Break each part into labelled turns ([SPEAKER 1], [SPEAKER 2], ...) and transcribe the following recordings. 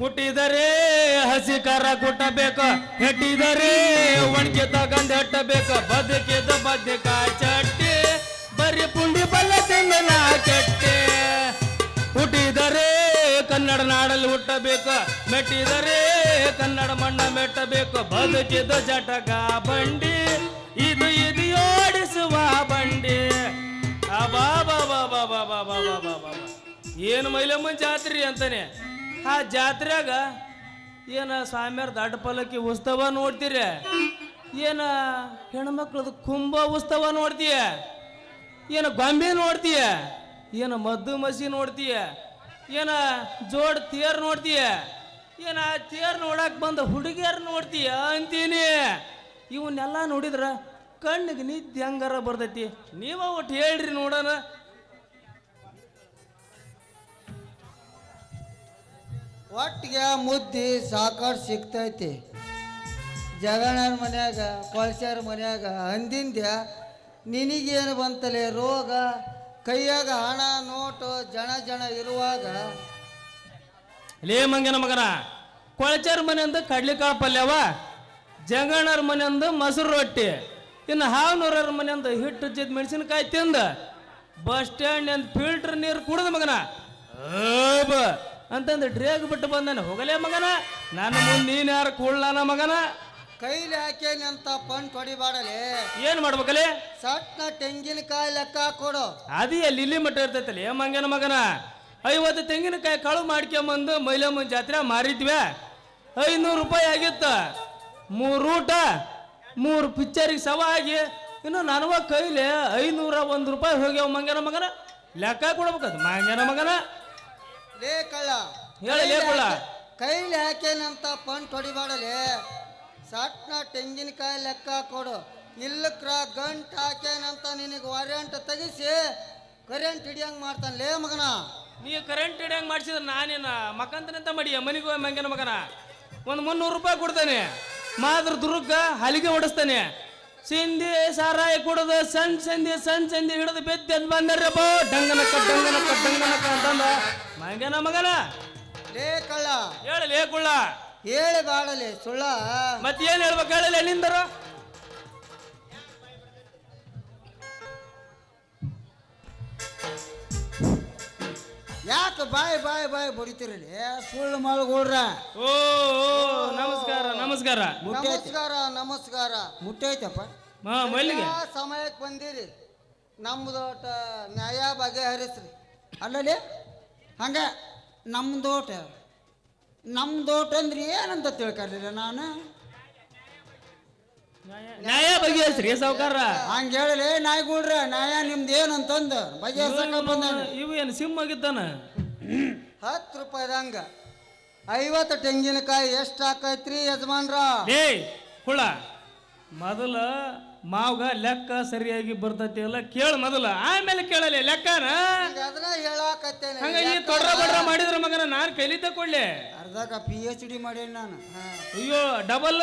[SPEAKER 1] ಕುಟಿದರೆ ಹಸಿ ಕರ ಕುಟ್ಟಬೇಕು, ಹೆಟ್ಟಿದರೆ ಒಣಗಿ ತಗೊಂಡು ಹೆಟ್ಟಬೇಕು. ಬದುಕಿದ ಬದುಕ ಚಟ್ಟಿ, ಬರಿ ಪುಂಡಿ ಬಲ್ಲ ತಿನ್ನ ಚಟ್ಟಿ ಹುಟ್ಟಿದರೆ ಕನ್ನಡ ನಾಡಲ್ಲಿ ಹುಟ್ಟಬೇಕು, ಮೆಟ್ಟಿದರೆ ಕನ್ನಡ ಮಣ್ಣ ಮೆಟ್ಟಬೇಕು. ಬದುಕಿದ ಜಟಕ ಬಂಡಿ, ಇದು ಇದು ಓಡಿಸುವ ಬಂಡಿ. ಆ ಬಾಬಾ ಬಾಬಾ ಬಾಬಾ ಬಾಬಾ ಬಾಬಾ ಏನು ಮೈಲಮ್ಮನ ಜಾತ್ರಿ ಅಂತಾನೆ? ಆ ಜಾತ್ರೆಗ ಏನ ಸ್ವಾಮಿಯವ್ರ ದಡ್ಡ ಪಲ್ಲಕ್ಕಿ ಉತ್ಸವ ನೋಡ್ತೀರ? ಏನ ಹೆಣ್ಮಕ್ಳದು ಕುಂಭ ಉತ್ಸವ ನೋಡ್ತೀಯ? ಏನ ಗೊಂಬೆ ನೋಡ್ತೀಯ? ಏನ ಮದ್ದು ಮಸಿ ನೋಡ್ತೀಯ? ಏನ ಜೋಡ್ ತೇರ್ ನೋಡ್ತೀಯ? ಏನ ಆ ತೇರ್ ನೋಡಕ್ ಬಂದ ಹುಡುಗಿಯರ್ ನೋಡ್ತೀಯ ಅಂತೀನಿ. ಇವನ್ನೆಲ್ಲ ನೋಡಿದ್ರ ಕಣ್ಣಿಗೆ ನಿದ್ದೆ ಹಂಗಾರ ಬರ್ತೈತಿ? ನೀವ ಒಟ್ಟು ಹೇಳ್ರಿ ನೋಡೋಣ
[SPEAKER 2] ಒಟ್ಟಿಗೆ ಮುದ್ದಿ ಸಾಕಷ್ಟು ಸಿಗ್ತೈತಿ. ಜಗಣ್ಣನ ಮನ್ಯಾಗ ಪಲ್ಸರ್ ಮನ್ಯಾಗ ಅಂದಿಂದ ನಿನಗೇನು ಬಂತಲೆ ರೋಗ? ಕೈಯಾಗ ಹಣ ನೋಟು ಜನ ಜನ ಇರುವಾಗ?
[SPEAKER 1] ಲೇ ಮಂಗನ ಮಗನ ಕೊಳಚಾರ ಮನೆಯಿಂದ ಕಡ್ಲಿಕಾಳು ಪಲ್ಯವ ಜಂಗಣ್ಣರ ಮನೆಯಿಂದ ಮೊಸರು ರೊಟ್ಟಿ ಇನ್ನು ಹಾವನೂರರ ಮನೆಯಿಂದ ಹಿಟ್ಟು ಜದ್ ಮೆಣಸಿನಕಾಯಿ ತಿಂದ ಬಸ್ ಸ್ಟ್ಯಾಂಡ್ ಫಿಲ್ಟರ್ ನೀರು ಕುಡಿದ ಮಗನ. ಅಬ್ಬ ಅಂತಂದು ಡ್ರೇಗ್ ಬಿಟ್ಟು ಬಂದಾನೆ. ಹೋಗಲೇ ಮಗನ? ನನ್ನ ಮುಂದೆ ನೀನು ಯಾರು ಕೂಡ್ಲಾನ ಮಗನ?
[SPEAKER 2] ಕೈಲಿ ಹಾಕೇನಿ ಅಂತ ಪಂಟ್ ಹೊಡಿಬಾಡಲೆ.
[SPEAKER 1] ಏನು ಮಾಡ್ಬೇಕಲೇ?
[SPEAKER 2] ಸಟ್ನ ತೆಂಗಿನಕಾಯಿ ಲೆಕ್ಕ ಕೊಡು.
[SPEAKER 1] ಅದೇ ಲಿಲ್ಲಿ ಮಟ್ಟ ಇರ್ತೈತಲ್ಲ ಏ ಮಂಗನ? ಮಗನ ಐವತ್ತು ತೆಂಗಿನಕಾಯಿ ಕಳು ಮಾಡ್ಕೊಂಬಂದು ಮೈಲಮ್ಮನ ಜಾತ್ರೆ ಮಾರಿದ್ವಿ. ಐನೂರು ರೂಪಾಯಿ ಆಗಿತ್ತು. ಮೂರು ಊಟ ಮೂರು ಪಿಕ್ಚರಿಗೆ ಸವ ಆಗಿ ಇನ್ನು ನನವ ಕೈಲಿ ಐನೂರ ಒಂದು ರೂಪಾಯಿ ಹೋಗ್ಯಾವ ಮಂಗನ ಮಗನ. ಲೆಕ್ಕ ಕೊಡ್ಬೇಕದು. ಮಂಗನ ಮಗನ?
[SPEAKER 2] ಲೇ ಕಳ್ಳ
[SPEAKER 1] ಹೇಳು, ಲೇ ಕಳ್ಳ
[SPEAKER 2] ಕೈಲಿ ಹಾಕೇನಂತ ಪಂಟ್ ಹೊಡಿಬಾಡಲೆ? ಸಟ್ನ ತೆಂಗಿನಕಾಯಿ ಲೆಕ್ಕ ಕೊಡು. ಇಲ್ಲಕ್ರ ಗಂಟ್ ಹಾಕೇನಂತ ನಿನಗೆ ವಾರೆಂಟ್ ತೆಗಿಸಿ ಕರೆಂಟ್ ಹಿಡಿಯಂಗ್ ಮಾಡ್ತಾನೆ. ಲೇ ಮಗನ.
[SPEAKER 1] ನೀ ಕರೆಂಟ್ ಹಿಡಿಯಂಗ್ ಮಾಡಿಸಿದ್ರೆ ನಾನೇನ ಮಕ್ಕಂತನಂತ ಮಾಡಿಯ? ಮನೆಗೆ ಮಂಗನ ಮಗನ. ಒಂದು ಮುನ್ನೂರು ರೂಪಾಯಿ ಕೊಡ್ತಾನೆ. ಮಾದ್ರ ದುರ್ಗ ಹಲಿಗೆ ಹೊಡಿಸ್ತಾನೆ. ಸಿಂಧಿ ಸಾರಾಯಿ ಕುಡಿದು ಸಣ್ಣ ಸಂಧಿ ಸಣ್ಣ ಸಂಧಿ ಹಿಡಿದು ಬೆದ್ದ ಬಂದಾರಪ್ಪ ಡಂಗನಕ್ಕ ಡಂಗನಕ್ಕ ಡಂಗನಕ್ಕ ಅಂತಂದ. ಮಂಗನ ಮಗನ.
[SPEAKER 2] ಲೇ ಕಳ್ಳ.
[SPEAKER 1] ಹೇಳಲೇ ಕುಳ್ಳ.
[SPEAKER 2] ಹೇಳಿ ಬಾಳಲಿ ಸುಳ್ಳ.
[SPEAKER 1] ಮತ್ತೇನ್ ಹೇಳ್ಬೇಕು ಹೇಳಲಿ ಎಲ್ಲಿಂದರ
[SPEAKER 2] ಯಾಕೆ ಬಾಯ್ ಬಾಯ್ ಬಾಯ್ ಬಡಿತಿರಲಿ? ಸುಳ್ಳು ಮಳ್ಗೂಡ್ರ.
[SPEAKER 1] ಓ ನಮಸ್ಕಾರ ನಮಸ್ಕಾರ.
[SPEAKER 2] ನಮಸ್ಕಾರ ನಮಸ್ಕಾರ. ಮುಟ್ಟೈತಪ್ಪ.
[SPEAKER 1] ಮಲ್ಲಿಗೆ.
[SPEAKER 2] ಸಮಯಕ್ಕೆ ಬಂದಿರಿ. ನಮ್ದೋಟ ನ್ಯಾಯ ಬಗೆಹರಿಸ್ರಿ. ಅಲ್ಲಲ್ಲಿ? ಹಂಗ ನಮ್ದೋಟ ನಮ್ದೋಟ ಅಂದ್ರೆ ಏನಂತ ತಿಳ್ಕೊಂಡಿಲ್ಲ ನಾನು?
[SPEAKER 1] ನ್ಯಾಯ ಬಗೆಹರಿಸ್ರಿ ಸಾವುಕಾರ.
[SPEAKER 2] ಹಂಗ ನಾಯಿ ನಾಯ್ಗೂಡ್ರ ನ್ಯಾಯ ನಿಮ್ದು ಏನಂತಂದು ಬಗೆಹರ್ಸಕ ಬಂದಾನ.
[SPEAKER 1] ಇವು ಏನು ಸಿಮ್ ಆಗಿದ್ದಾನ?
[SPEAKER 2] ಹತ್ತು ರೂಪಾಯಿದಂಗ ಐವತ್ತು ತೆಂಗಿನಕಾಯಿ ಎಷ್ಟು ಹಾಕೈತ್ರಿ ಯಜಮಾನ್ರ?
[SPEAKER 1] ಏಯ್ ಹುಳ. ಮೊದಲ ಮಾವ್ಗ ಲೆಕ್ಕ ಸರಿಯಾಗಿ ಬರ್ತೈತಿ ಅಲ್ಲ ಕೇಳ ಮೊದಲ. ಆಮೇಲೆ ಕೇಳಲಿ ಲೆಕ್ಕನ?
[SPEAKER 2] ಅದನ್ನ ಹೇಳಾಕತ್ತೇನೆ.
[SPEAKER 1] ಹಂಗ ಈ ತೊಡ್ರ ಬಡ್ರ ಮಾಡಿದ್ರ ಮಗನ ನಾನು ಕೈಲಿ ತಕೊಳ್ಳೆ
[SPEAKER 2] ಅರ್ಧಕ ಪಿ ಎಚ್ ಡಿ ಮಾಡೇನಿ ನಾನು. ಹಾ.
[SPEAKER 1] ಅಯ್ಯೋ ಡಬಲ್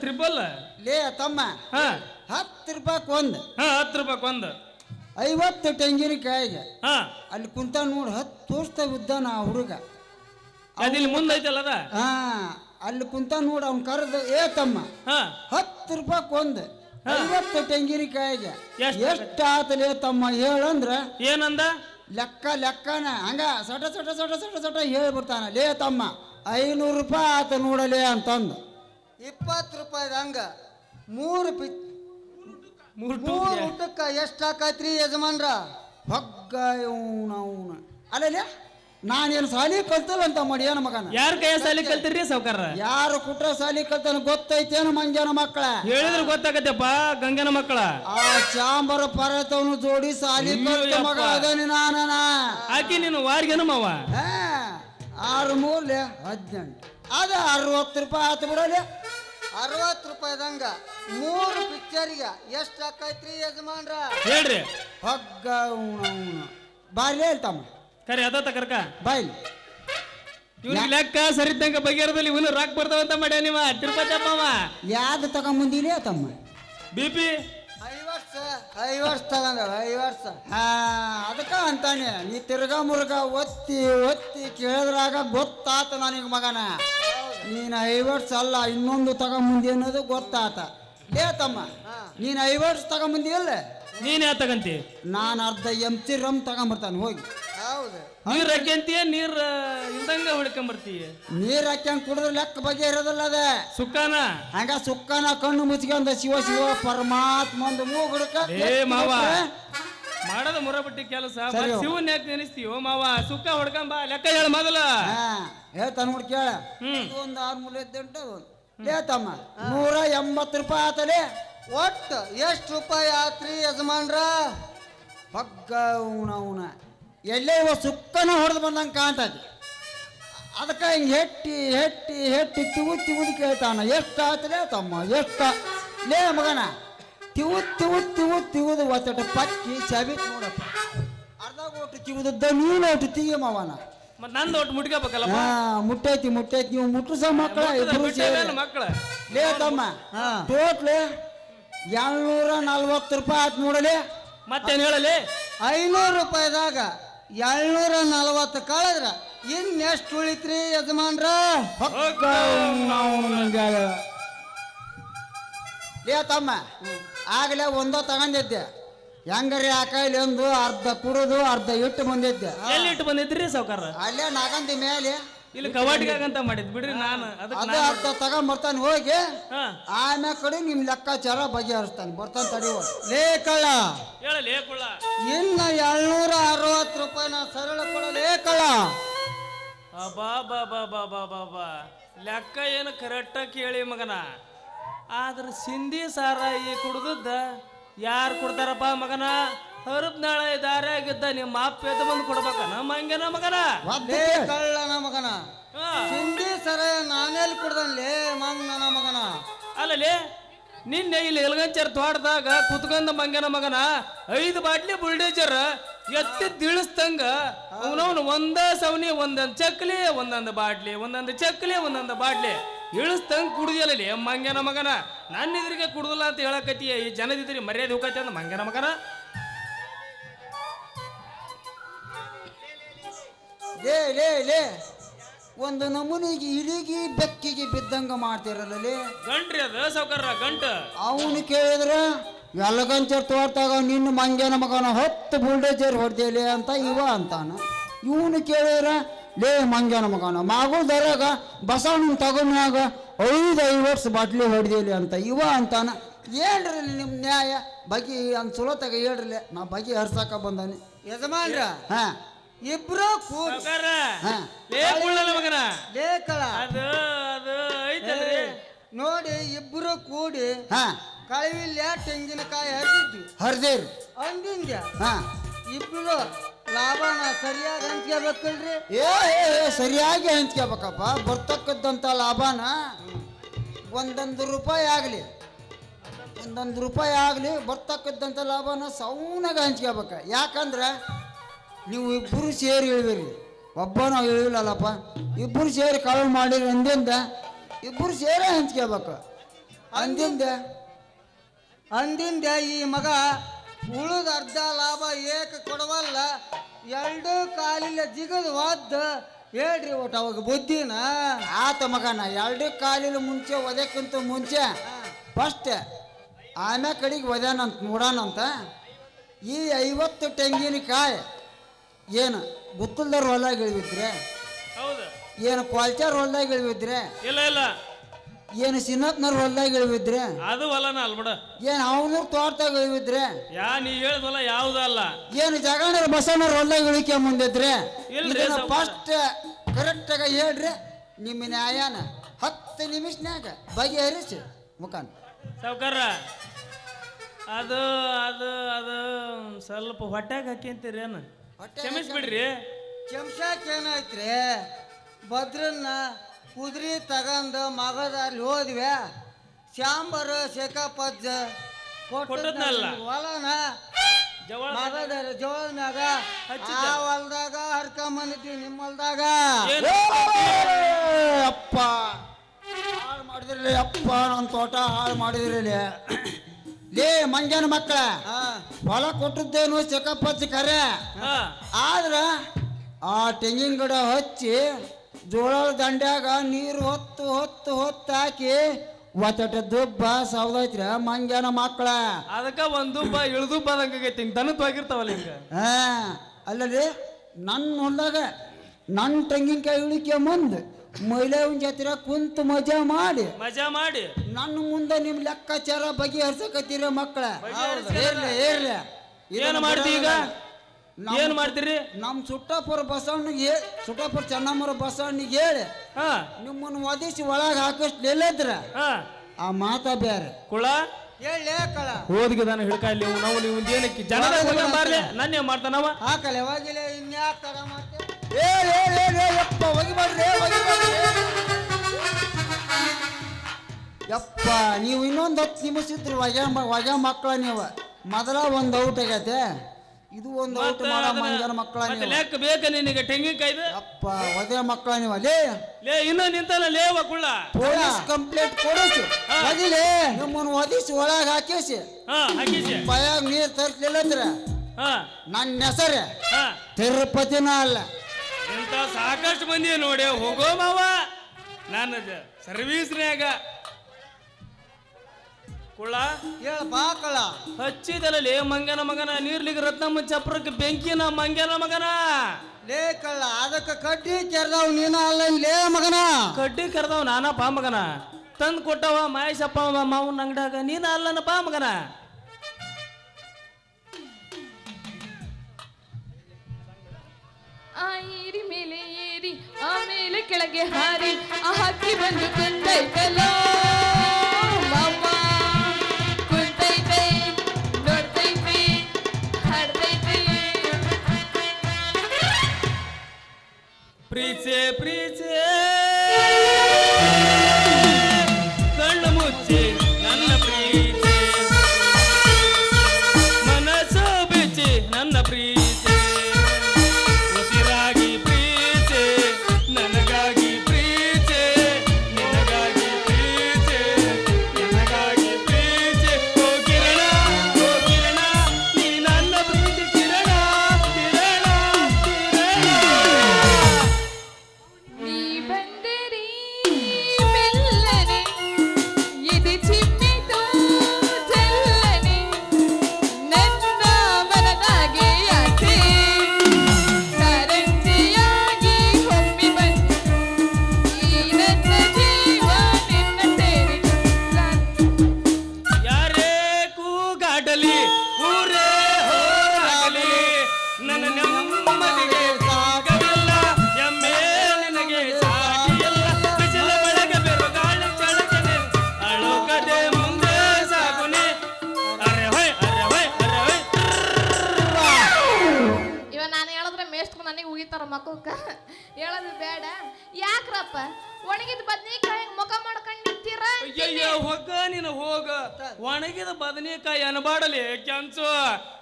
[SPEAKER 1] ತ್ರಿಬಲ್
[SPEAKER 2] ಲೇ ತಮ್ಮ ಹತ್ತು ರೂಪಾಯಿ ಒಂದು.
[SPEAKER 1] ಹಾ ಹತ್ತು ರೂಪಾಯಿ ಒಂದು.
[SPEAKER 2] ಐವತ್ತು ತೆಂಗಿನಕಾಯಿಗೆ
[SPEAKER 1] ಹಾ.
[SPEAKER 2] ಅಲ್ಲಿ ಕುಂತ ನೋಡಿ ಹತ್ತು ವರ್ಷ ಉದ್ದ ನಾ ಹುಡುಗ.
[SPEAKER 1] ಅದಿಲ್ಲಿ ಮುಂದೈತಲ್ಲ ಅದ?
[SPEAKER 2] ಹಾ ಅಲ್ಲಿ ಕುಂತ ನೋಡಿ ಅವ್ನು ಕರೆದು ಏ ತಮ್ಮ
[SPEAKER 1] ಹಾ.
[SPEAKER 2] ಹತ್ತು ರೂಪಾಯಿ ಒಂದು. ಐವತ್ತು ತೆಂಗಿನಕಾಯಿಗೆ ಎಷ್ಟಾತಲೆ ತಮ್ಮ ಹೇಳಂದ್ರ
[SPEAKER 1] ಏನಂದ?
[SPEAKER 2] ಲೆಕ್ಕ ಲೆಕ್ಕನ ಹಂಗ ಸೊಟ ಸೊಟ ಸೊಟ ಸೊಟ ಸಟ ಹೇಳ್ಬಿಡ್ತಾನ. ಲೇ ತಮ್ಮ ಐನೂರು ರೂಪಾಯಿ ಆತ ನೋಡಲೇ ಅಂತಂದು. ಇಪ್ಪತ್ತು ರೂಪಾಯಿದ ಹಂಗ ಮೂರು ಪಿ
[SPEAKER 1] ಮೂರು
[SPEAKER 2] ಮೂರು ಊಟಕ್ಕ ಎಷ್ಟು ಹಾಕೈತ್ರಿ ಯಜಮಾನ್ರ? ಹೊಗ್ಗ ಅವ್ನ ಅಲ್ಲೇ ನಾನೇನು ಸಾಲಿ ಕಲ್ತಲ್ಲ ಅಂತ ಮಾಡಿ ಏನು ಮಗನ?
[SPEAKER 1] ಯಾರ ಕೈಯ ಸಾಲಿ ಕಲ್ತಿರಿ ಸಾವುಕಾರ?
[SPEAKER 2] ಯಾರು ಕುಟ್ರ ಸಾಲಿ ಕಲ್ತಾನ ಗೊತ್ತೈತೇನು ಮಂಜನ ಮಕ್ಕಳ?
[SPEAKER 1] ಹೇಳಿದ್ರೆ ಗೊತ್ತಾಗತ್ತಪ್ಪ ಗಂಗನ ಮಕ್ಕಳ.
[SPEAKER 2] ಆ ಚಾಂಬರ ಪರ್ವತವನ್ನು ಜೋಡಿ ಸಾಲಿ ಕಲ್ತ ಮಗ. ಅದನಿ ನಾನನ.
[SPEAKER 1] ಆಕಿ ನೀನು ವಾರ್ಗೆನು ಮಾವ?
[SPEAKER 2] ಆರು ಮೂರ್ಲೆ ಹದಿನೆಂಟು. ಅದ ಅರವತ್ತು ರೂಪಾಯಿ ಆತು ಬಿಡಲಿ. ಅರವತ್ತು ರೂಪಾಯಿದಂಗ ಮೂರು ಪಿಕ್ಚರ್ಗೆ ಎಷ್ಟು ಹಾಕೈತ್ರಿ ಯಜಮಾನ್ರ?
[SPEAKER 1] ಹೇಳ್ರಿ.
[SPEAKER 2] ಹಗ್ಗ ಉಣ ಬಾರಿ ಹೇಳ್ತಮ್ಮ.
[SPEAKER 1] ಕರೆ ಅದ ಕರ್ಕ.
[SPEAKER 2] ಬಾಯ್ಲಿ.
[SPEAKER 1] ಇವ್ರ ಲೆಕ್ಕ ಸರಿದ್ದಂಗ ಬಗೆಹರದಲ್ಲಿ ಇವನು ರಾಕ್ ಬರ್ತಾವಂತ ಮಾಡ್ಯ ನೀವ. ತಿರುಪತಿ ಅಪ್ಪವ
[SPEAKER 2] ಯಾವ್ದು ತಗೊಂಬಂದಿಲ್ಲ ತಮ್ಮ?
[SPEAKER 1] ಬಿ ಪಿ
[SPEAKER 2] ಐವತ್ತು ಐ ವರ್ಷ ತಗೊಂಡ ಐ ವರ್ಷ.
[SPEAKER 3] ಹಾ ಅದಕ್ಕ ಅಂತಾನೆ. ನೀ ತಿರ್ಗಾ ಮುರ್ಗ ಒತ್ತಿ ಒತ್ತಿ ಕೇಳಿದ್ರಾಗ ಗೊತ್ತಾತ ನನಗೆ ಮಗನ. ನೀನು ಐವರ್ಸ್ ಅಲ್ಲ ಇನ್ನೊಂದು ತಗೊಂಬಂದಿ ಅನ್ನೋದು ಗೊತ್ತಾತ. ಏ ತಮ್ಮ ನೀನು ವರ್ಷ ತಗೊಂಬಂದಿ ಅಲ್ಲ?
[SPEAKER 1] ನೀನ್ ಯಾವ ತಗಂತಿ?
[SPEAKER 3] ನಾನು ಅರ್ಧ ಎಂ ಸಿ ರಮ್ ತಗೊಂಬರ್ತಾನೆ ಹೋಗಿ.
[SPEAKER 2] ಹೌದು.
[SPEAKER 1] ನೀರ್ ಹಾಕ್ಯಂತೀಯ ನೀರ್ ಇಲ್ದಂಗ ಹೊಡ್ಕೊಂಬರ್ತೀಯ?
[SPEAKER 3] ನೀರ್ ಹಾಕ್ಯಂಗ್ ಕುಡಿದ್ರೆ ಲೆಕ್ಕ ಬಗ್ಗೆ ಇರೋದಿಲ್ಲ ಅದ.
[SPEAKER 1] ಸುಕ್ಕನ
[SPEAKER 3] ಹಂಗ ಸುಕ್ಕನ ಕಣ್ಣು ಮುಚ್ಕೊಂಡ ಶಿವ ಶಿವ ಪರಮಾತ್ಮಂದು ಮೂಗುಡ್ಕ
[SPEAKER 1] ಏ ಮಾವ ಮಾಡದ ಮುರಬಟ್ಟಿ ಕೆಲಸ
[SPEAKER 3] ಸರಿ.
[SPEAKER 1] ಶಿವನ್ ಯಾಕೆ ನೆನೆಸ್ತೀವ ಮಾವ ಸುಕ್ಕ ಹೊಡ್ಕೊಂಬ ಲೆಕ್ಕ ಹೇಳ ಮೊದಲ.
[SPEAKER 3] ಹಾ ಹೇಳ್ತಾನ ಹುಡ್ಕ ಕೇಳ.
[SPEAKER 1] ಹ್ಮ್.
[SPEAKER 3] ಒಂದು ಆರು ಮೂಲೆ ಎಂಟು ಲೇ ತಮ್ಮ ನೂರ ಎಂಬತ್ತು ರೂಪಾಯಿ ಆತಲೆ?
[SPEAKER 2] ಒಟ್ಟು ಎಷ್ಟು ರೂಪಾಯಿ ಆತ್ರಿ ಯಜಮಾನ್ರ?
[SPEAKER 3] ಪಗ್ಗ ಉಣ ಉಣ ಎಲ್ಲೇ ಇವ ಸುಕ್ಕನೂ ಹೊಡೆದು ಬಂದಂಗೆ ಕಾಣ್ತೈತಿ ಅದಕ್ಕೆ ಹಿಂಗೆ ಹೆಟ್ಟಿ ಹೆಟ್ಟಿ ಹೆಟ್ಟಿ ತಿವು ತಿವುದು ಕೇಳ್ತಾನ. ಎಷ್ಟು ಆತಲೇ ತಮ್ಮ ಎಷ್ಟ ಲೇ ಮಗನ ತಿವು ತಿವು ತಿವು ತಿವುದು ಒತ್ತಟ ಪಕ್ಕಿ ಸವಿ ನೋಡಪ್ಪ. ಅರ್ಧ ಓಟು ತಿವುದದ್ದ ನೀನು ಒಟ್ಟು ತೀಯಮ್ಮವನ ಮಾವನ.
[SPEAKER 1] ನಂದು ಒಟ್ಟು ಮುಟ್ಕೋಬೇಕಲ್ಲ
[SPEAKER 3] ಹಾ ಮುಟ್ಟೈತಿ ಮುಟ್ಟೈತಿ. ನೀವು ಮುಟ್ಟಿಸೋ ಮಕ್ಕಳ ಇಬ್ರು ಸೇರಿ.
[SPEAKER 1] ಮಕ್ಕಳ
[SPEAKER 3] ಲೇ ತಮ್ಮ
[SPEAKER 2] ಹಾ.
[SPEAKER 3] ಟೋಟ್ಲೆ ಏಳ್ನೂರ ನಲ್ವತ್ತು ರೂಪಾಯಿ ಆಯ್ತು ನೋಡಲಿ.
[SPEAKER 1] ಮತ್ತೇನು ಹೇಳಲಿ?
[SPEAKER 2] ಐನೂರು ರೂಪಾಯಿದಾಗ ಏಳ್ನೂರ ನಲವತ್ತು ಕಳೆದ್ರ ಇನ್ನೆಷ್ಟು ಉಳಿತ್ರಿ ಯಜಮಾನ್ರ?
[SPEAKER 3] ಲೇ ತಮ್ಮ ಆಗಲೇ ಒಂದೋ ತಗೊಂಡಿದ್ದೆ. ಹೆಂಗರಿ ಆಕಾಯಿಲಿ ಒಂದು ಅರ್ಧ ಕುಡಿದು ಅರ್ಧ ಇಟ್ಟು ಬಂದಿದ್ದೆ.
[SPEAKER 1] ಎಲ್ಲಿ ಇಟ್ಟು ಬಂದಿದ್ರಿ ಸಾವ್ಕಾರ?
[SPEAKER 3] ಅಲ್ಲೇ ನಾಗಂದಿ ಮೇಲೆ.
[SPEAKER 1] ಇಲ್ಲಿ ಕವಾಟಿಗಾಗಂತ ಮಾಡಿದ್. ಬಿಡ್ರಿ ನಾನು ಅದಕ್ಕೆ
[SPEAKER 3] ಅರ್ಥ ತಗೊಂಡ್ ಬರ್ತಾನೆ ಹೋಗಿ.
[SPEAKER 1] ಆಮೇಲೆ
[SPEAKER 3] ಆಮ್ಯಾಗ ಕಡೆ ನಿಮ್ ಲೆಕ್ಕಾಚಾರ ಬಗೆಹರಿಸ್ತಾನೆ. ಬರ್ತಾನೆ ತಡಿವ
[SPEAKER 2] ಲೇ ಕಳ್ಳ.
[SPEAKER 1] ಹೇಳಲಿ ಕುಳ್ಳ.
[SPEAKER 2] ಇನ್ನ ಏಳ್ನೂರ ಅರವತ್ತು ರೂಪಾಯಿನ ಸರಳ ಕೊಡಲೇ ಕಳ್ಳ.
[SPEAKER 1] ಬಾ ಬಾ ಬಾ ಬಾ ಬಾ ಬಾ ಬಾ ಲೆಕ್ಕ ಏನು ಕರೆಕ್ಟಾಗಿ ಕೇಳಿ ಮಗನ. ಆದ್ರೆ ಸಿಂಧಿ ಈ ಕುಡ್ದದ್ದ ಯಾರು ಕೊಡ್ತಾರಪ್ಪ ಮಗನ? ಹರಪ್ ನಾಳೆ ದಾರ್ಯಾಗಿದ್ದ ನಿಮ್ಮ ಅಪ್ಪ ಎದ್ದು ಬಂದು ಕೊಡ್ಬೇಕ. ನಮ್ಮ ಹಂಗೇನ ಮಗನ?
[SPEAKER 2] ಕಳ್ಳ ಕಳ್ಳನ ಮಗನ.
[SPEAKER 1] ಹಾ.
[SPEAKER 2] ಹಿಂದಿ ಸರ ನಾನೆಲ್ಲಿ ಕುಡ್ದನ್ಲೇ ಮಂಗ ನನ್ನ ಮಗನ.
[SPEAKER 1] ಅಲ್ಲಲ್ಲಿ ನಿನ್ನೆ ಇಲ್ಲಿ ಎಲ್ಗಂಚರ್ ತೋಟದಾಗ ಕುತ್ಕೊಂಡ ಮಂಗನ ಮಗನ. ಐದು ಬಾಟ್ಲಿ ಬುಲ್ಡೇಜರ್ ಎತ್ತಿ ತಿಳಿಸ್ತಂಗ ಅವನವನು ಒಂದ ಸವನಿ ಒಂದೊಂದು ಚಕ್ಲಿ ಒಂದೊಂದು ಬಾಟ್ಲಿ ಒಂದೊಂದು ಚಕ್ಲಿ ಒಂದೊಂದು ಬಾಟ್ಲಿ. ಇಳಿಸ್ತಂಗ ಕುಡ್ದಿಲ್ಲಲಿ ಮಂಗನ ಮಗನ. ನನ್ನ ಇದ್ರಿಗೆ ಕುಡ್ದಲ್ಲ ಅಂತ ಹೇಳಕತ್ತೀಯ ಈ ಜನದಿದ್ರಿ ಮರ್ಯಾದೆ ಹೋಗತ್ತೆ ಅಂದ ಮಂಗನ ಮಗನ.
[SPEAKER 3] ಲೇ ಲೇ ಲೇ. ಒಂದು ನಮೂನಿಗೆ ಇಳಿಗಿ ಬೆಕ್ಕಿಗೆ ಬಿದ್ದಂಗ ಮಾಡ್ತಿರಲ್ಲ ಲೇ.
[SPEAKER 1] ಗಂಟ್ರಿ ಅದು ಸೌಕರ್ಯ ಗಂಟ.
[SPEAKER 3] ಅವನು ಕೇಳಿದ್ರೆ ಎಲ್ಗಂಚರ್ ತೋರ್ತಾಗ ನಿನ್ನ ಮಂಗೇನ ಮಗನ ಹೊತ್ತು ಬುಲ್ಡೇಜರ್ ಹೊಡೆದೇಲಿ ಅಂತ ಇವ ಅಂತಾನ. ಇವನು ಕೇಳಿದ್ರೆ ಲೇ ಮಂಗೇನ ಮಗನ ದರಾಗ ಬಸವಣ್ಣನ ತಗೊಂಡಾಗ ಐದು ಐದು ವರ್ಷ ಬಾಟ್ಲಿ ಹೊಡೆದೇಲಿ ಅಂತ ಇವ ಅಂತಾನ. ಹೇಳ್ರಿ ನಿಮ್ಮ ನ್ಯಾಯ? ಬಗೆ ಅಂತ ಸುಲತಾಗ ತಗ ಹೇಳ್ರಲೆ ನಾ ಬಗೆ ಹರ್ಸಕ ಬಂದಾನೆ.
[SPEAKER 2] ಯಜಮಾನ್ರ
[SPEAKER 3] ಹಾ.
[SPEAKER 2] ಇಬ್ರು ಕೂಡಿ
[SPEAKER 1] ಸೌಕರ್ಯ
[SPEAKER 3] ಹಾ.
[SPEAKER 1] ಲೇ ಕುಳ್ಳನ ಮಗನ.
[SPEAKER 2] ಲೇ ಕಳ್ಳ
[SPEAKER 1] ಅದು ಅದು ಐತಲ್ರಿ.
[SPEAKER 2] ನೋಡಿ ಇಬ್ರು ಕೂಡಿ
[SPEAKER 3] ಹಾ.
[SPEAKER 2] ಕಳವಿಲ್ಯ ತೆಂಗಿನಕಾಯಿ ಹರಿದಿದ್ವಿ.
[SPEAKER 3] ಹರಿದೇರು
[SPEAKER 2] ಅಂದಿಂದ
[SPEAKER 3] ಹಾ.
[SPEAKER 2] ಇಬ್ರು ಲಾಭನ ಸರಿಯಾಗಿ ಹಂಚ್ಕೋಬೇಕಲ್ರಿ?
[SPEAKER 3] ಏ ಏ, ಏ, ಸರಿಯಾಗಿ ಹಂಚ್ಕೋಬೇಕಪ್ಪ. ಬರ್ತಕ್ಕದ್ದಂಥ ಲಾಭನ ಒಂದೊಂದು ರೂಪಾಯಿ ಆಗಲಿ. ಒಂದೊಂದು ರೂಪಾಯಿ ಆಗಲಿ ಬರ್ತಕ್ಕದ್ದಂಥ ಲಾಭನ ಸೌನಾಗ ಹಂಚ್ಕೋಬೇಕ. ಯಾಕಂದ್ರೆ ನೀವು ಇಬ್ಬರು ಸೇರಿ ಇಳಿದಿರಿ ಒಬ್ಬ ನಾವು ಇಳಿಲ್ಲಲ್ಲಪ್ಪ ಇಬ್ಬರು ಸೇರಿ ಕಳವು ಮಾಡಿರಿ ಅಂದಿಂದ ಇಬ್ಬರು ಸೇರೇ ಹಂಚ್ಕೋಬೇಕು ಅಂದಿಂದ
[SPEAKER 2] ಅಂದಿಂದ ಈ ಮಗ ಉಳಿದ ಅರ್ಧ ಲಾಭ ಏಕ ಕೊಡವಲ್ಲ ಎರಡು ಕಾಲಿಲ್ಲ ಜಿಗದು ಒದ್ದ ಹೇಳ್ರಿ ಒಟ್ಟು ಅವಾಗ ಬುದ್ಧಿನ.
[SPEAKER 3] ಆತ ಮಗನ ಎರಡು ಕಾಲಿಲ್ಲ ಮುಂಚೆ ಒದಕ್ಕಿಂತ ಮುಂಚೆ ಫಸ್ಟ್ ಆಮ್ಯಾಗ ಕಡೆಗೆ ಒದ್ಯಾನಂತ ನೋಡಾನಂತ ಈ ಐವತ್ತು ತೆಂಗಿನಕಾಯಿ ಏನು ಗುತ್ತಲ್ದವ್ರ ಹೊಲ್ದಾಗ ಇಳಿಬಿದ್ರೆ
[SPEAKER 1] ಹೌದು.
[SPEAKER 3] ಏನು ಕ್ವಾಲ್ಚಾರ್ ಹೊಲ್ದಾಗ ಇಳಿಬಿದ್ರೆ
[SPEAKER 1] ಇಲ್ಲ ಇಲ್ಲ.
[SPEAKER 3] ಏನು ಸಿನ್ನತ್ನವ್ರ ಹೊಲ್ದಾಗ ಇಳಿಬಿದ್ರೆ
[SPEAKER 1] ಅದು ಹೊಲನ ಅಲ್ ಬಿಡ.
[SPEAKER 3] ಏನು ಅವನು ತೋಟದಾಗ ಇಳಿಬಿದ್ರೆ
[SPEAKER 1] ಯಾ ನೀ ಹೇಳ್ದಲ್ಲ ಯಾವ್ದಲ್ಲ
[SPEAKER 3] ಏನು ಜಗಣ್ಣರ ಬಸವಣ್ಣವ್ರ ಹೊಲ್ದಾಗ ಇಳಿಕೆ ಮುಂದಿದ್ರೆ?
[SPEAKER 1] ಇಲ್ರಿ
[SPEAKER 3] ಕರೆಕ್ಟ್
[SPEAKER 1] ಆಗ
[SPEAKER 3] ಫಸ್ಟ್ ಕರೆಕ್ಟಾಗಿ ಹೇಳ್ರಿ. ನಿಮ್ಮ ನ್ಯಾಯನ ಹತ್ತು ನಿಮಿಷನ್ಯಾಗ ಬಗೆಹರಿಸಿ. ಮುಖಾನ್
[SPEAKER 1] ಸಾವುಕಾರ ಅದು ಅದು ಅದು ಸ್ವಲ್ಪ ಹೊಟ್ಟೆಗೆ ಹಾಕ್ಯಂತೀರಿ ಏನು
[SPEAKER 3] ಹೊಟ್ಯಾಗ್
[SPEAKER 1] ಕ್ಷಮಿಸ್ಬಿಡ್ರಿ.
[SPEAKER 2] ಚಮಚಾಕ್ ಏನಾಯ್ತ್ರಿ ಭದ್ರನ್ನ ಕುದುರೆ ತಗಂದು ಮಗದಲ್ಲಿ ಹೋದ್ವಿ. ಶಾಂಬರ್ ಶೇಖಾಪಜ್ಜ
[SPEAKER 1] ಕೊಟ್ಟದ್ನಲ್ಲ.
[SPEAKER 2] ಹೊಲನ
[SPEAKER 1] ಜವಳ
[SPEAKER 2] ಮಗದ ಜೋಳ ಮ್ಯಾಗ.
[SPEAKER 1] ಹಚ್ಚಿದ್ದ.
[SPEAKER 2] ಆ ಹೊಲ್ದಾಗ ಹರ್ಕೊಂಬಂದಿದ್ವಿ ನಿಮ್ಮ ಹೊಲ್ದಾಗ.
[SPEAKER 3] ಅಪ್ಪ ಹಾಳು ಮಾಡಿದ್ರಿ ಅಪ್ಪ ನನ್ನ ತೋಟ ಹಾಳು ಮಾಡಿದ್ರಿ ಲೇ ಮಂಜನ ಮಕ್ಕಳ.
[SPEAKER 2] ಹಾ.
[SPEAKER 3] ಹೊಲ ಕೊಟ್ಟದ್ದೇನು ಚೆಕಪ್ ಹಚ್ಚಿ
[SPEAKER 1] ಕರೆ.
[SPEAKER 3] ಆದ್ರ ಆ ತೆಂಗಿನ ಗಿಡ ಹಚ್ಚಿ ಜೋಳದ ದಂಡ್ಯಾಗ ನೀರು ಹೊತ್ತು ಹೊತ್ತು ಹೊತ್ತು ಹಾಕಿ ಒತ್ತಟ ದುಬ್ಬ ಸೌದೈತ್ರ ಮಂಗ್ಯಾನ ಮಕ್ಕಳ
[SPEAKER 1] ಅದಕ್ಕ ಒಂದು ದುಬ್ಬ ಇಳ್ದು ಅದಂಗಾಗೈತಿ ಹಿಂಗ
[SPEAKER 3] ಹಾ ಅಲ್ಲದೆ ನನ್ನ ಹೊಲ್ದಾಗ ನನ್ನ ತೆಂಗಿನಕಾಯಿ ಇಳಿಕೆ ಮುಂದೆ ಮಹಿಳೆಯನ್ ಜೊತೆ ಕುಂತು ಮಜಾ ಮಾಡಿ.
[SPEAKER 1] ಮಜಾ ಮಾಡಿ.
[SPEAKER 3] ನನ್ನ ಮುಂದೆ ನಿಮ್ ಲೆಕ್ಕಾಚಾರ ಬಗೆಹರ್ಸಕತ್ತೀರ ಮಕ್ಕಳ. ಇರ್ಲಿ ಇರ್ಲಿ.
[SPEAKER 1] ಏನ್ ಮಾಡ್ತಿ ಈಗ?
[SPEAKER 3] ನಮ್-
[SPEAKER 1] ಏನ್ ಮಾಡ್ತೀರಿ?
[SPEAKER 3] ನಮ್ಮ ಸುಟ್ಟಾಪುರ ಬಸವಣ್ಣಿಗೆ ಸುಟ್ಟಾಪುರ ಚೆನ್ನಮ್ಮರ ಬಸವಣ್ಣಿಗೆ ಹೇಳಿ
[SPEAKER 1] ನಿಮ್ಮನ್ನ
[SPEAKER 3] ನಿಮ್ಮನ್ನು ಒದಿಸಿ ಒಳಗೆ ಹಾಕಷ್ಟು ಇಲ್ಲದ್ರ
[SPEAKER 1] ಹಾ.
[SPEAKER 3] ಆ ಮಾತ ಬೇರೆ.
[SPEAKER 1] ಕುಳ.
[SPEAKER 2] ಹೇಳಲೇ ಕಳ.
[SPEAKER 1] ಹೋದ್ಗಿದಾನ ಹಿಡ್ಕ ಇಲ್ಲಿ ಇವ್ ನಾವು ನೀವು ಏನಕ್ಕೆ ಜನ ಬಾರ್ಲೆ. ನನ್ನ ಏನ್ ಮಾಡ್ತಾನವ?
[SPEAKER 2] ಹಾಕಲ್ಲ ಯಾವಾಗಿಲ್ಲ ಇನ್ಯಾಕೆ ಮಾಡ್ತೆ
[SPEAKER 3] ಏ ಏ ಏ ಏ ಯಪ್ಪ ಒಗಿಬೇಡ್ರಿ ಯಪ್ಪ ನೀವು ಇನ್ನೊಂದು ಹತ್ತು ನಿಮಿಷ ಇದ್ರಿ ವಜ ವಜ ಮಕ್ಕಳ ನೀವು. ಮೊದಲ ಒಂದು ಔಟ್ ಆಗೈತೆ. ಇದು ಒಂದು ಔಟ್ ಮಾಡ ಮಂಜನ ಮಕ್ಕಳ
[SPEAKER 1] ಮತ್ತೆ
[SPEAKER 3] ನೀವು.
[SPEAKER 1] ಲೆಕ್ಕ ಬೇಕ ನಿನಗೆ ತೆಂಗಿನಕಾಯ್ದು.
[SPEAKER 3] ಯಪ್ಪ ಒದೆ ಮಕ್ಕಳ ನೀವು ಲೇ.
[SPEAKER 1] ಲೇ ಇನ್ನೂ ನಿಂತಲ್ಲ ಲೇ ಕುಳ್ಳ.
[SPEAKER 3] ಪೊಲೀಸ್ ಕಂಪ್ಲೇಂಟ್ ಕೊಡಿಸಿ.
[SPEAKER 1] ಹಾ.
[SPEAKER 3] ಒದಿಲಿ ನಿಮ್ಮನ್ನು ಒದಿಸಿ ಒಳಗೆ ಹಾಕಿಸಿ.
[SPEAKER 1] ಹಾ ಹಾಕಿಸಿ.
[SPEAKER 3] ಬಾಯಾಗ ನೀರು ತರಿಸ್ಲಿಲ್ಲಂದ್ರ
[SPEAKER 1] ಹಾ.
[SPEAKER 3] ನನ್ನ ಹೆಸರು
[SPEAKER 1] ಹಾ.
[SPEAKER 3] ತಿರುಪತಿನ ಅಲ್ಲ.
[SPEAKER 1] ಇಂಥ ಸಾಕಷ್ಟು ಮಂದಿ ನೋಡಿ ಹೋಗೋ ಮಾವ. ನಾನು ಸರ್ವೀಸ್ನ್ಯಾಗ ಕುಳ್ಳ
[SPEAKER 2] ಹೇಳ ಬಾ ಕಳ
[SPEAKER 1] ಹಚ್ಚಿದಲೇ ಮಂಗನ ಮಗನ ನೀರ್ಲಿಗ ರತ್ನಮ್ಮ ಚಪ್ರಕ್ಕೆ ಬೆಂಕಿನ ಮಂಗನ ಮಗನ.
[SPEAKER 2] ಲೇ ಕಳ್ಳ ಅದಕ್ಕೆ ಕಡ್ಡಿ ಕೆರ್ದಾವ್ ನೀನ ಅಲ್ಲ ಲೇ ಮಗನ.
[SPEAKER 1] ಕಡ್ಡಿ ಕೆರ್ದಾವ್ ನಾನಪ್ಪ ಮಗನ. ತಂದ್ ಕೊಟ್ಟವ ಮಹೇಶಪ್ಪ ಮಾವನ ಅಂಗಡ್ಯಾಗ ನೀನ ಅಲ್ಲನ ಪಾ ಮಗನ.
[SPEAKER 4] ಕೆಳಗೆ ಹಾರಿ ಆ ಹಕ್ಕಿ ಬಂದು ಕುಂತೈತಲ್ಲೋ
[SPEAKER 1] ಪ್ರೀತಿ
[SPEAKER 4] ಕುಂತೈತೆ ಯಾಕ್ರಪ್ಪ ಒಣಗಿದ ಬದನೆಕಾಯಿ ಮುಖ ಮಾಡ್ಕೊಂಡು ನಿಂತೀರ
[SPEAKER 1] ಅಯ್ಯಯ್ಯ ಹೋಗ ನೀನು ಹೋಗ. ಒಣಗಿದ ಬದನೆಕಾಯಿ ಅನ್ಬಾಡಲಿ ಕೆಂಚು.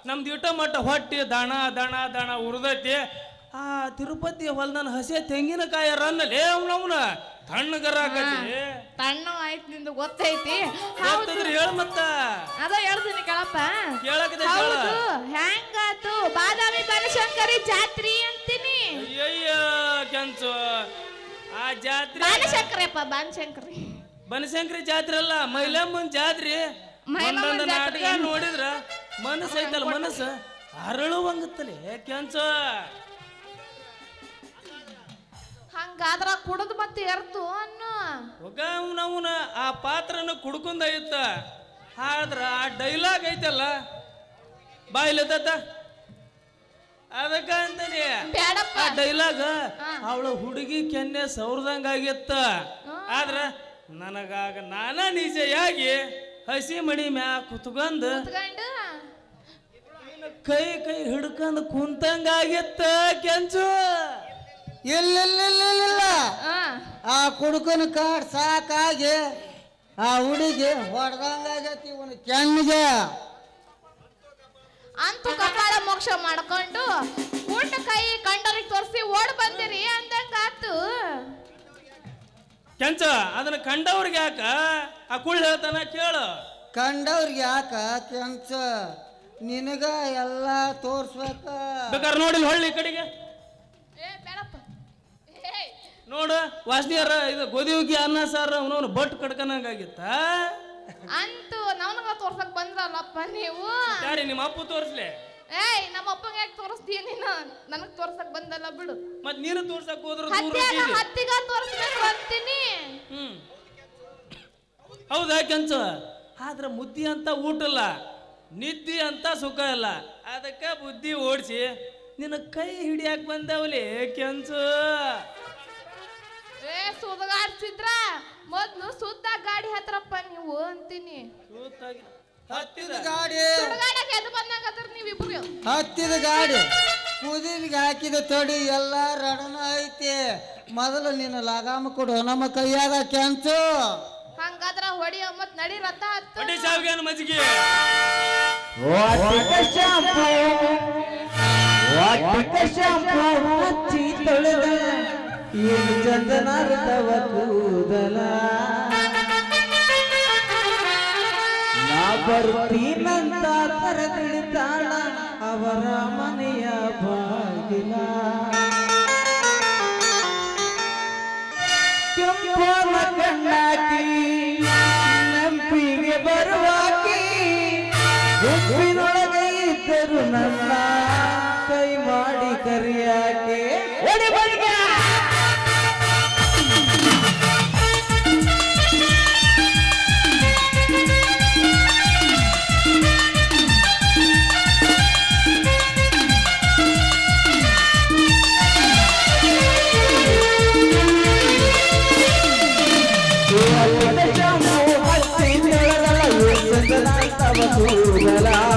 [SPEAKER 1] ನಮ್ದು ಇಟ ಮಟ್ಟ ಹೊಟ್ಟಿ ದಣ ದಣ ದಣ ಉರ್ದೈತಿ. ಆ ತಿರುಪತಿ ಹೊಲ್ದನ ಹಸೆ ತೆಂಗಿನಕಾಯಿ ರನ್ನಲಿ ಅವನವನ ತಣ್ಣಗರಾಕತಿ
[SPEAKER 4] ತಣ್ಣು ಆಯ್ತು ನಿಂದು ಗೊತ್ತೈತಿ. ಹೌದು.
[SPEAKER 1] ಗೊತ್ತಂದ್ರೆ ಹೇಳ ಮತ್ತ.
[SPEAKER 4] ಅದ ಹೇಳ್ತೀನಿ ಕೇಳಪ್ಪ.
[SPEAKER 1] ಕೇಳಕತ್ತೆ ಕೇಳ.
[SPEAKER 4] ಹೌದು ಹೆಂಗಾತು? ಬಾದಾಮಿ ಬನಶಂಕರಿ ಜಾತ್ರಿ ಅಂತೀನಿ.
[SPEAKER 1] ಅಯ್ಯಯ್ಯ ಕೆಂಚು. ಆ ಜಾತ್ರೆ.
[SPEAKER 4] ಬಾನಶಂಕರಪ್ಪ ಬಾನಶಂಕರಿ
[SPEAKER 1] ಬನಶಂಕರಿ ಜಾತ್ರೆ ಅಲ್ಲ ಮೈಲಮ್ಮನ ಜಾತ್ರೆ.
[SPEAKER 4] ಮೈಲಮ್ಮನ್
[SPEAKER 1] ಒಂದೊಂದು
[SPEAKER 4] ಜಾತ್ರೆ
[SPEAKER 1] ನಾಟಕ
[SPEAKER 4] ಏನು?
[SPEAKER 1] ನೋಡಿದ್ರ ಮನಸ್ಸು ಐತಲ್ಲ ಮನಸ್ಸು? ಅರಳುವಂಗತ್ತಲೆ ಕೆಂಚ.
[SPEAKER 4] ಹಂಗಾದ್ರ ಕುಡದ್ ಮತ್ತೆ ಎರ್ತು ಅನ್ನು.
[SPEAKER 1] ಒಗ ಅವನವನ ಆ ಪಾತ್ರನ ಕುಡ್ಕೊಂಡ ಇತ್ತ ಆದ್ರ ಆ ಡೈಲಾಗ್ ಐತಲ್ಲ. ಬಾಯಿಲತ್ತ ಅದಕ್ಕ ಅಂತಾನೆ
[SPEAKER 4] ಬ್ಯಾಡಪ್ಪ
[SPEAKER 1] ಆ ಡೈಲಾಗ್. ಅವಳ ಹುಡುಗಿ ಕೆನ್ನೆ ಸೌರ್ದಂಗ ಆಗಿತ್ತ. ಆದ್ರ ನನಗಾಗ ನಾನ ನಿಜೆಯಾಗಿ ಹಸಿ ಮಡಿ ಮ್ಯಾ ಕುತ್ಕೊಂಡ್
[SPEAKER 4] ಕುತ್ಕೊಂಡು.
[SPEAKER 1] ಕೈ ಕೈ ಹಿಡ್ಕೊಂಡ್ ಕುಂತಂಗ ಆಗಿತ್ತ ಕೆಂಚು.
[SPEAKER 2] ಇಲ್ಲ
[SPEAKER 4] ಆ,
[SPEAKER 2] ಕುಡುಕನ ಕಾಡ್ ಸಾಕಾಗಿ ಆ ಹುಡುಗಿ ಹೊಡೆದಂಗಾಗೈತಿ ಇವನು ಕೆಣ್ಣಿಗೆ
[SPEAKER 4] ಅಂತೂ ಕಪಾಳ ಮೋಕ್ಷ ಮಾಡ್ಕೊಂಡು ಊಟ ಕೈ ಕಂಡರಿಗೆ ತೋರಿಸಿ ಓಡ್ ಬಂದಿರಿ ಅಂದಂಗ ಆತು
[SPEAKER 1] ಕೆಂಚ ಅದನ್ನ ಕಂಡವ್ರಿಗೆ ಯಾಕ? ಆ ಕುಳ್ಳ ಹೇಳ್ತಾನ ಕೇಳು.
[SPEAKER 2] ಕಂಡವ್ರಿಗೆ ಯಾಕ ಕೆಂಚ? ನಿನಗ ಎಲ್ಲ ತೋರ್ಸ್ಬೇಕ.
[SPEAKER 1] ಬೇಕಾದ್ರೆ ನೋಡಿ ಹೊಳ್ಳಿ ಈ ಕಡೆಗೆ.
[SPEAKER 4] ಏ ಬೇಡಪ್ಪ. ಏಯ್
[SPEAKER 1] ನೋಡು ವಾಸನಿಯರ ಇದು ಗೋಧಿ ಹುಗ್ಗಿ ಅನ್ನ ಸಾರು ಅವನವನು ಬಟ್ ಕಡ್ಕನಂಗಾಗಿತ್ತ?
[SPEAKER 4] ಅಂತೂ ನವನಗ ತೋರ್ಸಕ್ ಬಂದ್ರಲ್ಲಪ್ಪ ನೀವು?
[SPEAKER 1] ಯಾರಿ ನಿಮ್ಮ ಅಪ್ಪ ತೋರಿಸ್ಲೆ?
[SPEAKER 4] ಏಯ್ ನಮ್ಮ ಅಪ್ಪಂಗೆ ಯಾಕೆ ತೋರಿಸ್ತೀಯ ನೀನು? ನನಗ್ ತೋರ್ಸಕ್ ಬಂದಲ್ಲ ಬಿಡು.
[SPEAKER 1] ಮತ್ ನೀನು ತೋರ್ಸಕ್ ಹೋದ್ರೆ.
[SPEAKER 4] ಹತ್ತಿಗ ತೋರಿಸ್ಬೇಕು ಅಂತೀನಿ.
[SPEAKER 1] ಹ್ಮ್. ಹೌದಾ ಕೆಂಚ? ಆದ್ರ ಮುದ್ದಿ ಅಂತ ಊಟ ಇಲ್ಲ ನಿದ್ದಿ ಅಂತ ಸುಖ ಇಲ್ಲ. ಅದಕ್ಕೆ ಬುದ್ಧಿ ಓಡಿಸಿ ನಿನ್ನ ಕೈ ಹಿಡಿಯಾಕ ಬಂದವಲಿ ಕೆಂಚು.
[SPEAKER 4] ಏ ಸುದಗಾಡ್ಸಿದ್ರ ಮೊದ್ಲು ಸುದ್ದ ಗಾಡಿ ಹತ್ರಪ್ಪ ನೀವು ಅಂತೀನಿ.
[SPEAKER 2] ಹತ್ತಿದ ಗಾಡಿ.
[SPEAKER 4] ಸುಡಗಾಡಕ್ ಎದ್ದು ಬಂದಂಗದ್ರ ನೀವಿಬ್ರು
[SPEAKER 2] ಹತ್ತಿದ ಗಾಡಿ. ಕುದಿಲಿಗೆ ಹಾಕಿದ ತೊಡಿ ಎಲ್ಲ ರಡನ ಐತಿ. ಮೊದಲು ನಿನ್ನ ಲಗಾಮ ಕೊಡು ನಮ್ಮ ಕೈಯಾಗ ಕೆಂಚು.
[SPEAKER 4] ಹಂಗಾದ್ರ ಹೊಡಿ ಮತ್ ನಡಿ ರಥ ಹತ್ತು.
[SPEAKER 1] ಬಡ್ಡಿ ಸಾವಿಗೆ ಮಜ್ಜಿಗೆ.
[SPEAKER 5] ವಾಟಿಕ ಶಾಂಪು. ವಾಟಿಕ ಶಾಂಪು. ಹಚ್ಚಿ ತೊಳೆದ. ಏನು ಚಂದನಾರ್ದವ ಕೂದಲ? ನಾ ಬರ್ತೀನಂತ ಕರೆದಿಡ್ತಾಳ ಅವರ ಮನೆಯ ಬಾಗಿಲ. ಕೆಂಪನ ಕಣ್ಣಾಕಿ ನಂಬಿಗೆ ಬರುವಾಕಿ ಗುಂಪಿನೊಳಗೆ ಇದ್ದರು ನನ್ನ
[SPEAKER 1] கூடலா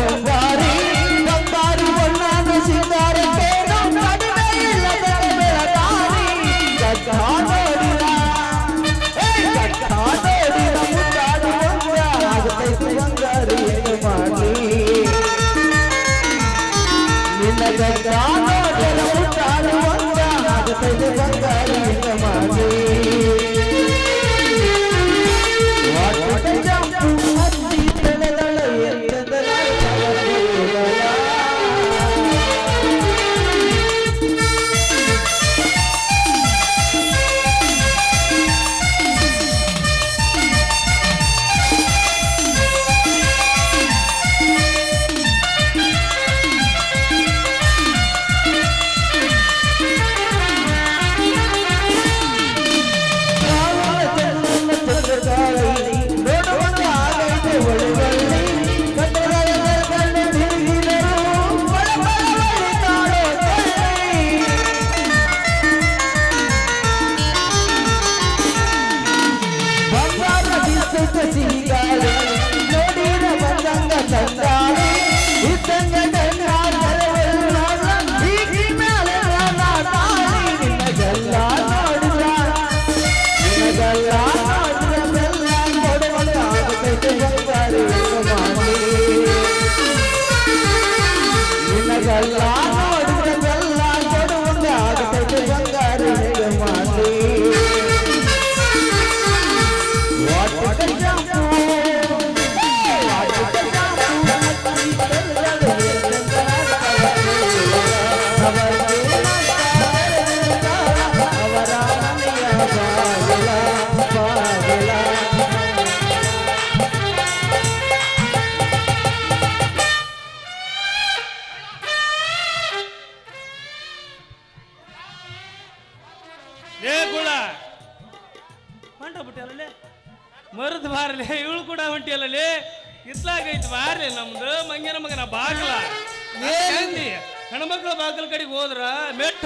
[SPEAKER 1] heaven. Itenga.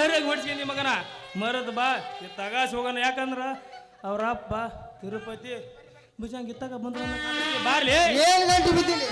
[SPEAKER 1] ಮೆಟ್ಟರಿಯಾಗಿ ಹೊಡ್ಸ್ಕೊಂಡಿ ಮಗನ. ಮರದ ಬಾ ತಗಾಸ್ ಹೋಗೋಣ. ಯಾಕಂದ್ರ ಅವ್ರ ಅಪ್ಪ ತಿರುಪತಿ ಭುಜಂಗ್ ಇತ್ತಾಗ ಬಂದ್ರ ಬಾರ್ಲಿ.
[SPEAKER 2] ಏಳು ಗಂಟೆ ಬಿದ್ದಿಲ್ಲ.